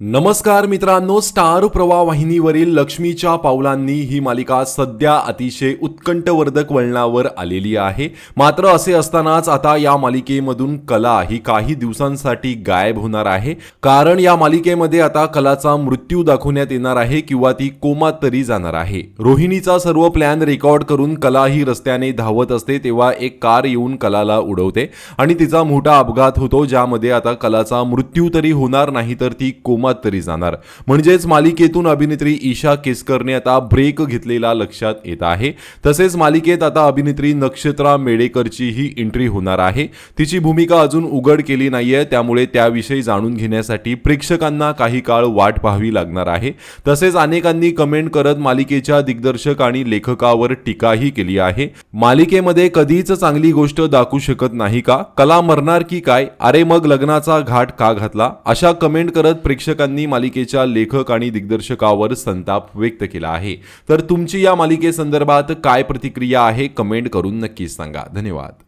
नमस्कार मित्रांनो स्टार प्रवाह वाहिनीवरील लक्ष्मीच्या पावलांनी ही मालिका सध्या अतिशय उत्कंठवर्धक वळणावर आलेली आहे. मात्र असे असतानाच आता या मालिकेमधून कला ही काही दिवसांसाठी गायब होणार आहे. कारण या मालिकेमध्ये आता कलाचा मृत्यू दाखवण्यात येणार आहे किंवा ती कोमात तरी जाणार आहे. रोहिणीचा सर्व प्लॅन रेकॉर्ड करून कला ही रस्त्याने धावत असते तेव्हा एक कार येऊन कलाला उडवते आणि तिचा मोठा अपघात होतो ज्यामध्ये आता कलाचा मृत्यू तरी होणार नाही तर ती कोमा कोमात तरी जाणार. म्हणजेच मालिकेतून अभिनेत्री ईशा केसकरने आता ब्रेक घेतलेला लक्षात येत आहे. तसेच मालिकेत आता अभिनेत्री नक्षत्रा मेडेकरची ही एंट्री होणार आहे. तिची भूमिका अजून उघड केली नाहीये. त्यामुळे त्याविषयी जाणून घेण्यासाठी प्रेक्षकांना काही काळ वाट पाहावी लागणार आहे. तसेच अनेकांनी कमेंट करत मालिकेच्या दिग्दर्शक आणि लेखकावर टीकाही केली आहे. मालिकेमध्ये कधीच चांगली गोष्ट दाखवू शकत नाही का? कला मरणार की काय? अरे मग लग्नाचा घाट का घातला? अशा कमेंट करत प्रेक्षक प्रेक्षकांनी मालिकेच्या लेखक आणि दिग्दर्शकावर संताप व्यक्त केला आहे. तर तुमची या मालिकेसंदर्भात काय प्रतिक्रिया आहे कमेंट करून नक्कीच सांगा. धन्यवाद.